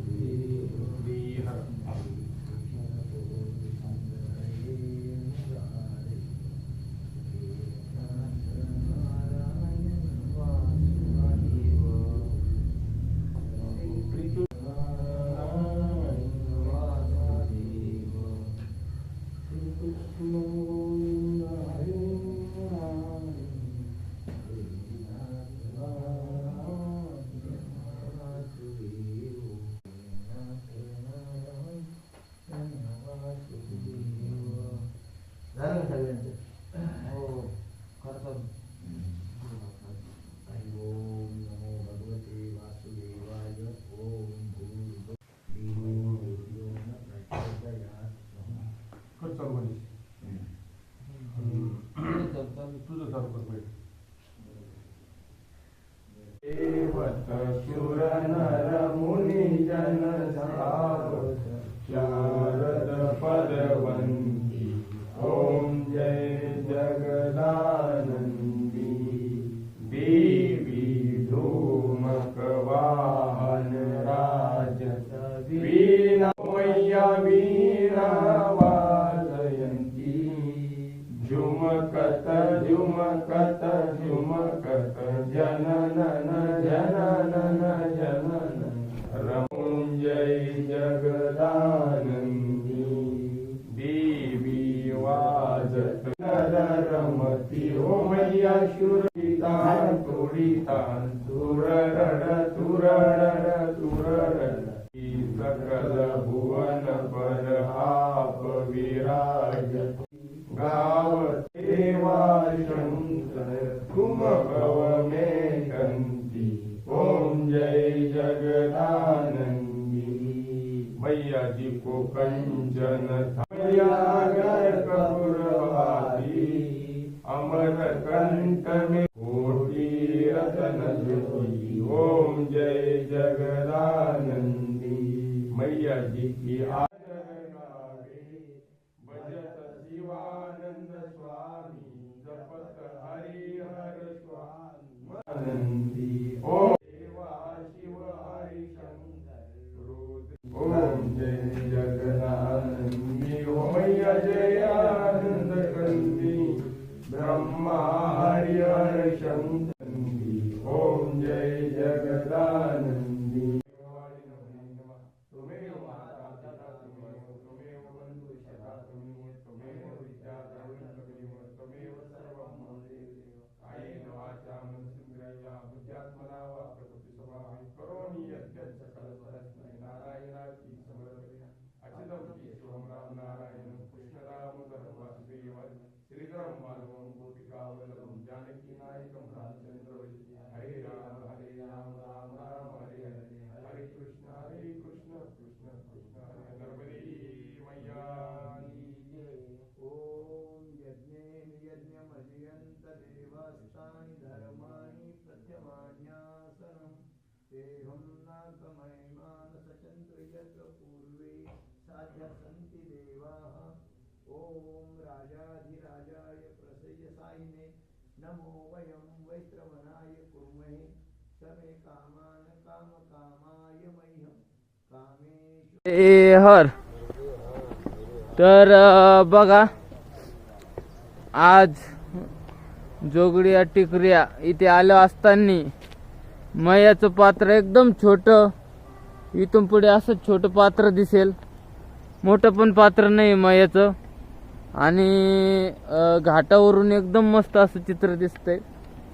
be. Father was सकल भुवन पर आप विराज गाव देवा शंकर तुम भव में कंती ओम जय जगदानंदी मैया जी को कंचन मैया गर कपूरवादी अमर कंठ में कोटि रतन ज्योति ओम जय जगदानंदी मैया जी की आदर भजत शिवानंद स्वामी जपत स्वामी। देवा शिव हरि शंकर ओम जय जगदानंदी जय आनंद कंदी ब्रह्मा हरिहर शंकरी श्रीधरं माधवं गोपिकावल्लभं जानकीनायकं रामचन्द्रं ॐ राजाधिराजाय प्रसयसायिने नमो वयं वैत्रवनाय कुर्महे समे कामान कामकामाय मह्यं कामेषु ए हर। तर बघा आज जोगड्या टिकऱ्या इथे आलो असताना मयाचं पात्र एकदम छोट इथून पुढे असं छोटं पात्र दिसेल. मोठं पण पात्र नाही मयाचं. आणि घाटावरून एकदम मस्त असं चित्र दिसतंय.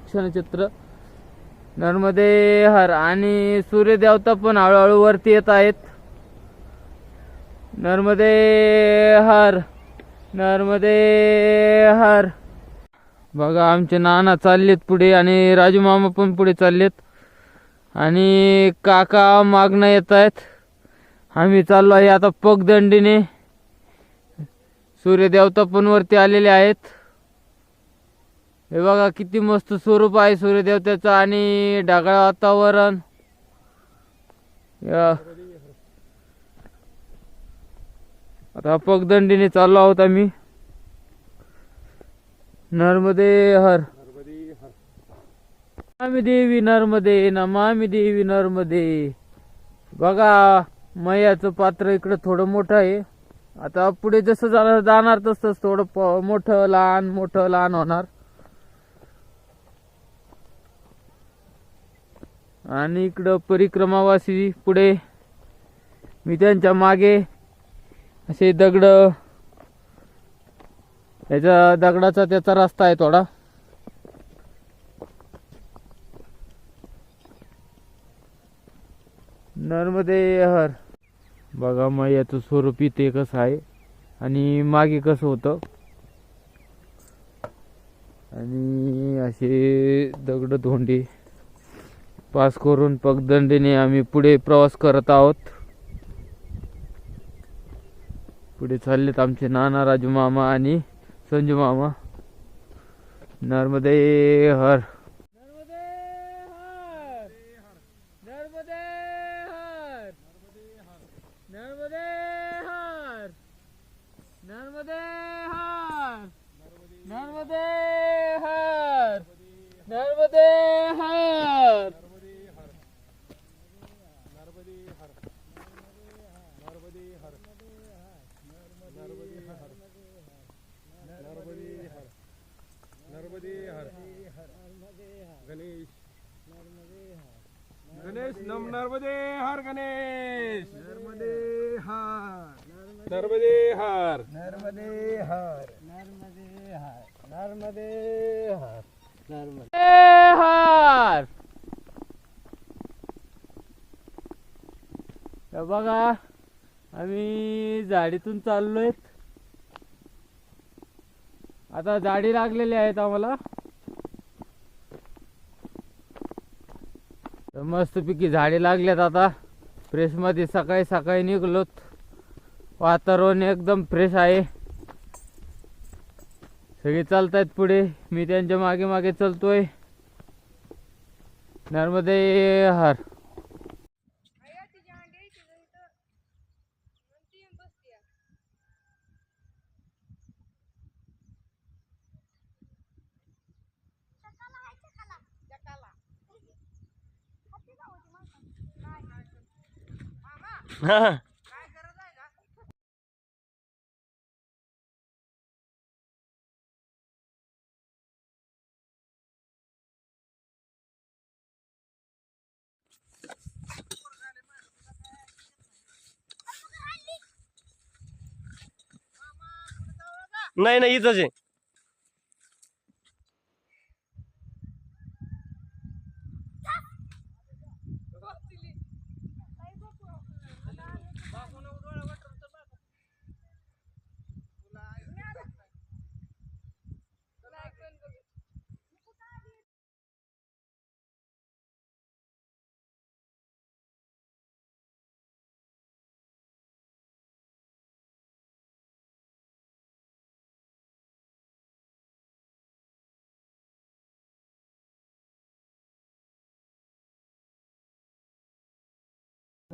क्षणचित्र. नर्मदे हर आणि सूर्यदेवता पण हळूहळू वरती येत आहेत. नर्मदे हर नर्मदे हर. बघा आमचे नाना चाललेत पुढे आणि राजू मामा पण पुढे चाललेत. आणि काका मागणं येत आहेत. आम्ही चाललो आहे आता पगदंडीने. सूर्यदेवता पण वरती आलेले आहेत. हे बघा किती मस्त स्वरूप आहे सूर्यदेवतेचं आणि ढगाळ वातावरण. या. आता पगदंडीने चाललो आहोत आम्ही. नर्मदे हर. नमामि देवी नर्मदे नमामि देवी नर्मदे. बघा मैयाचं पात्र इकडं थोडं मोठं आहे. आता पुढे जसं जाणार जाणार तसंच थोडं प- मोठं लहान मोठं लहान होणार. आणि इकडं परिक्रमावासी पुढे. मी त्यांच्या मागे असे दगड. त्याच्या दगडाचा त्याचा रस्ता आहे थोडा. नर्मदे हर. बघा मग याचं स्वरूप इथे कसं आहे. आणि मागे कसं होतं? आणि असे दगड धोंडे. पास करून पगदंडीने आम्ही पुढे प्रवास करत आहोत. पुढे चाललेत आमचे नाना राजू मामा आणि संजू मामा. नर्मदे हर नर्मदे हर नर्मदे हर नर्मदे हर नर्मदे हर नर्मदे हर नर्मदे हर नर्मदे हर गणेश गणेश नम नर्मदे हर गणेश नर्मदे हार नर्मदे हर नर्मदे हार नर्मदे हार नर्मदे हार नर्मदे हार तर बघा आम्ही झाडीतून चाललोय. आता झाडी लागलेली आहेत आम्हाला. तर मस्तपैकी झाडे लागल्यात आता. फ्रेशमध्ये सकाळी सकाळी निघलोत. वातावरण एकदम फ्रेश आहे. सगळे चालतायत पुढे. मी त्यांच्या मागे मागे चलतोय. नर्मदे हार. नाही नाही इथंच आहे.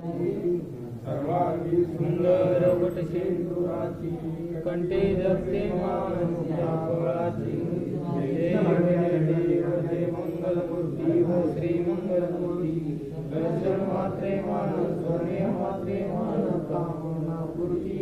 सर्वांगी सुंदर वटशेंदुराची कंठे जगते मानसिया फळाची मंगलमूर्ती हो श्री मंगलमूर्ती. दर्शन मात्रे मान स्वने मात्रे मान कामना पूर्ती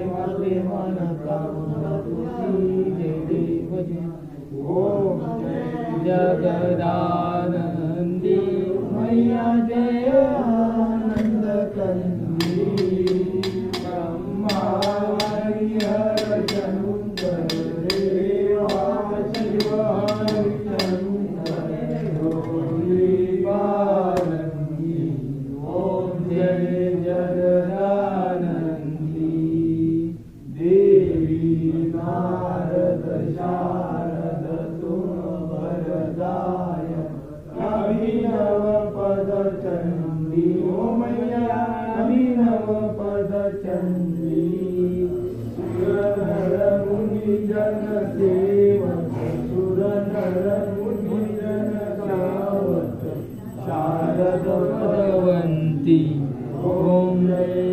जगदानंदी मैया जय आनंद कंदी ब्रह्मा हर चंदर देवा शिव हर चंदर बालंदी ओम जय जगद भवन्ति ॐ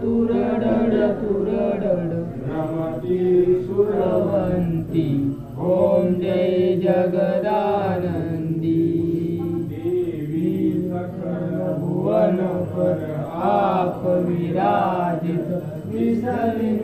तुरडड तुरडड भ्रमती सुरवंती ओम जय जगदानंदी देवी सकल भुवन पर आप विराजित विसलिन